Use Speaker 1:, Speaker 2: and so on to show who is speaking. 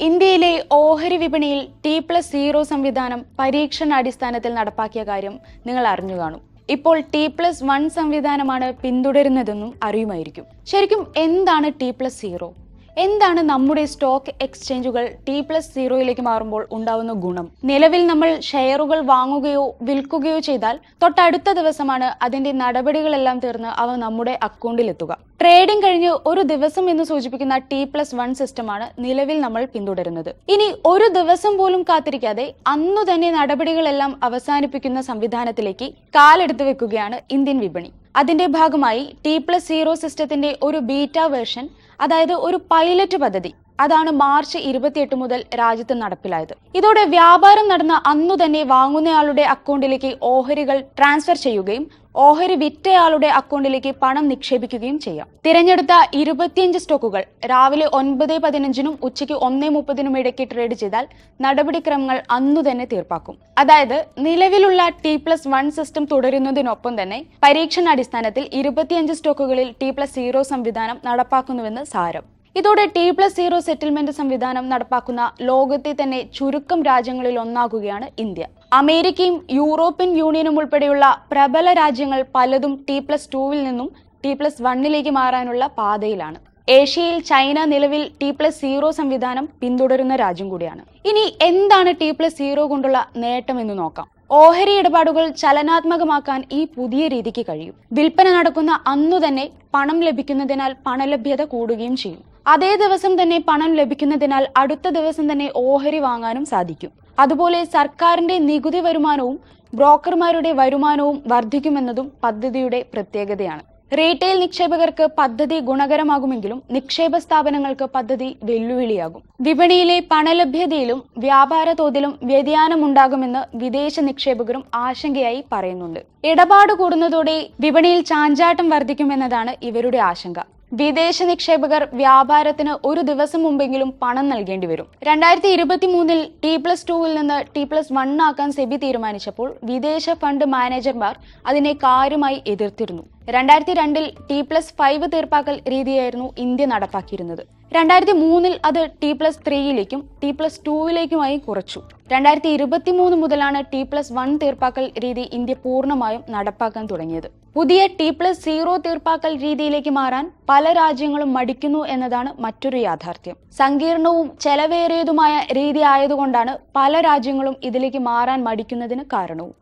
Speaker 1: ഇന്ത്യയിലെ ഓഹരി വിപണിയിൽ ടി പ്ലസ് സീറോ സംവിധാനം പരീക്ഷണാടിസ്ഥാനത്തിൽ നടപ്പാക്കിയ കാര്യം നിങ്ങൾ അറിഞ്ഞു കാണും. ഇപ്പോൾ ടി പ്ലസ് വൺ സംവിധാനമാണ് പിന്തുടരുന്നതെന്നും അറിയുമായിരിക്കും. ശരിക്കും എന്താണ് ടി പ്ലസ് സീറോ എന്താണ് നമ്മുടെ സ്റ്റോക്ക് എക്സ്ചേഞ്ചുകൾ ടി പ്ലസ് സീറോയിലേക്ക് മാറുമ്പോൾ ഉണ്ടാവുന്ന ഗുണം? നിലവിൽ നമ്മൾ ഷെയറുകൾ വാങ്ങുകയോ വിൽക്കുകയോ ചെയ്താൽ തൊട്ടടുത്ത ദിവസമാണ് അതിന്റെ നടപടികളെല്ലാം തീർന്ന് അവ നമ്മുടെ അക്കൗണ്ടിൽ എത്തുക. ട്രേഡിംഗ് കഴിഞ്ഞ് ഒരു ദിവസം എന്ന് സൂചിപ്പിക്കുന്ന ടി പ്ലസ് വൺ സിസ്റ്റമാണ് നിലവിൽ നമ്മൾ പിന്തുടരുന്നത്. ഇനി ഒരു ദിവസം പോലും കാത്തിരിക്കാതെ അന്നു തന്നെ നടപടികളെല്ലാം അവസാനിപ്പിക്കുന്ന സംവിധാനത്തിലേക്ക് കാലെടുത്തു വെക്കുകയാണ് ഇന്ത്യൻ വിപണി. അതിന്റെ ഭാഗമായി ടി പ്ലസ് സീറോ സിസ്റ്റത്തിന്റെ ഒരു ബീറ്റ വേർഷൻ അതായത് ഒരു പൈലറ്റ് പദ്ധതി. അതാണ് മാർച്ച് ഇരുപത്തിയെട്ട് മുതൽ രാജ്യത്ത് നടപ്പിലായത്. ഇതോടെ വ്യാപാരം നടന്ന അന്നു തന്നെ വാങ്ങുന്നയാളുടെ അക്കൗണ്ടിലേക്ക് ഓഹരികൾ ട്രാൻസ്ഫർ ചെയ്യുകയും ഓഹരി വിറ്റയാളുടെ അക്കൗണ്ടിലേക്ക് പണം നിക്ഷേപിക്കുകയും ചെയ്യാം. തിരഞ്ഞെടുത്ത ഇരുപത്തിയഞ്ച് സ്റ്റോക്കുകൾ രാവിലെ ഒൻപത് പതിനഞ്ചിനും ഉച്ചയ്ക്ക് ഒന്നേ മുപ്പതിനും ഇടയ്ക്ക് ട്രേഡ് ചെയ്താൽ നടപടിക്രമങ്ങൾ അന്നു തന്നെ തീർപ്പാക്കും. അതായത് നിലവിലുള്ള ടി പ്ലസ് വൺ സിസ്റ്റം തുടരുന്നതിനൊപ്പം തന്നെ പരീക്ഷണാടിസ്ഥാനത്തിൽ ഇരുപത്തിയഞ്ച് സ്റ്റോക്കുകളിൽ ടി പ്ലസ് സീറോ സംവിധാനം നടപ്പാക്കുന്നുവെന്ന് സാരം. ഇതോടെ ടി പ്ലസ് സീറോ സെറ്റിൽമെന്റ് സംവിധാനം നടപ്പാക്കുന്ന ലോകത്തെ തന്നെ ചുരുക്കം രാജ്യങ്ങളിൽ ഒന്നാകുകയാണ് ഇന്ത്യ. അമേരിക്കയും യൂറോപ്യൻ യൂണിയനും ഉൾപ്പെടെയുള്ള പ്രബല രാജ്യങ്ങൾ പലതും ടി പ്ലസ് ടൂവിൽ നിന്നും ടി പ്ലസ് വണ്ണിലേക്ക് മാറാനുള്ള പാതയിലാണ്. ഏഷ്യയിൽ ചൈന നിലവിൽ ടി പ്ലസ് സീറോ സംവിധാനം പിന്തുടരുന്ന രാജ്യം കൂടിയാണ്. ഇനി എന്താണ് ടി പ്ലസ് സീറോ കൊണ്ടുള്ള നേട്ടം എന്ന് നോക്കാം. ഓഹരി ഇടപാടുകൾ ചലനാത്മകമാക്കാൻ ഈ പുതിയ രീതിക്ക് കഴിയും. വിൽപ്പന നടക്കുന്ന അന്നു തന്നെ പണം ലഭിക്കുന്നതിനാൽ പണലഭ്യത കൂടുകയും ചെയ്യും. അതേ ദിവസം തന്നെ പണം ലഭിക്കുന്നതിനാൽ അടുത്ത ദിവസം തന്നെ ഓഹരി വാങ്ങാനും സാധിക്കും. അതുപോലെ സർക്കാരിന്റെ നികുതി വരുമാനവും ബ്രോക്കർമാരുടെ വരുമാനവും വർദ്ധിക്കുമെന്നതും പദ്ധതിയുടെ പ്രത്യേകതയാണ്. റീറ്റെയിൽ നിക്ഷേപകർക്ക് പദ്ധതി ഗുണകരമാകുമെങ്കിലും നിക്ഷേപ സ്ഥാപനങ്ങൾക്ക് പദ്ധതി വെല്ലുവിളിയാകും. വിപണിയിലെ പണലഭ്യതയിലും വ്യാപാര തോതിലും വ്യതിയാനമുണ്ടാകുമെന്ന് വിദേശ നിക്ഷേപകരും ആശങ്കയായി പറയുന്നുണ്ട്. ഇടപാട് കൂടുന്നതോടെ വിപണിയിൽ ചാഞ്ചാട്ടം വർദ്ധിക്കുമെന്നതാണ് ഇവരുടെ ആശങ്ക. വിദേശ നിക്ഷേപകർ വ്യാപാരത്തിന് ഒരു ദിവസം മുമ്പെങ്കിലും പണം നൽകേണ്ടി വരും. രണ്ടായിരത്തി ഇരുപത്തി മൂന്നിൽ ടി പ്ലസ് ടുവിൽ നിന്ന് ടി പ്ലസ് വൺ ആക്കാൻ സെബി തീരുമാനിച്ചപ്പോൾ വിദേശ ഫണ്ട് മാനേജർമാർ അതിനെ കാര്യമായി എതിർത്തിരുന്നു. രണ്ടായിരത്തി രണ്ടിൽ ടി പ്ലസ് ഫൈവ് തീർപ്പാക്കൽ രീതിയായിരുന്നു ഇന്ത്യ നടപ്പാക്കിയിരുന്നത്. രണ്ടായിരത്തി മൂന്നിൽ അത് ടി പ്ലസ് ത്രീയിലേക്കും ടി പ്ലസ് ടൂവിലേക്കുമായി കുറച്ചു രണ്ടായിരത്തി ഇരുപത്തി മൂന്ന് മുതലാണ് ടി പ്ലസ് വൺ തീർപ്പാക്കൽ രീതി ഇന്ത്യ പൂർണമായും നടപ്പാക്കാൻ തുടങ്ങിയത്. പുതിയ ടി പ്ലസ് സീറോ തീർപ്പാക്കൽ രീതിയിലേക്ക് മാറാൻ പല രാജ്യങ്ങളും മടിക്കുന്നു എന്നതാണ് മറ്റൊരു യാഥാർത്ഥ്യം. സങ്കീർണവും ചെലവേറിയതുമായ രീതി ആയതുകൊണ്ടാണ് പല രാജ്യങ്ങളും ഇതിലേക്ക് മാറാൻ മടിക്കുന്നതിന് കാരണവും.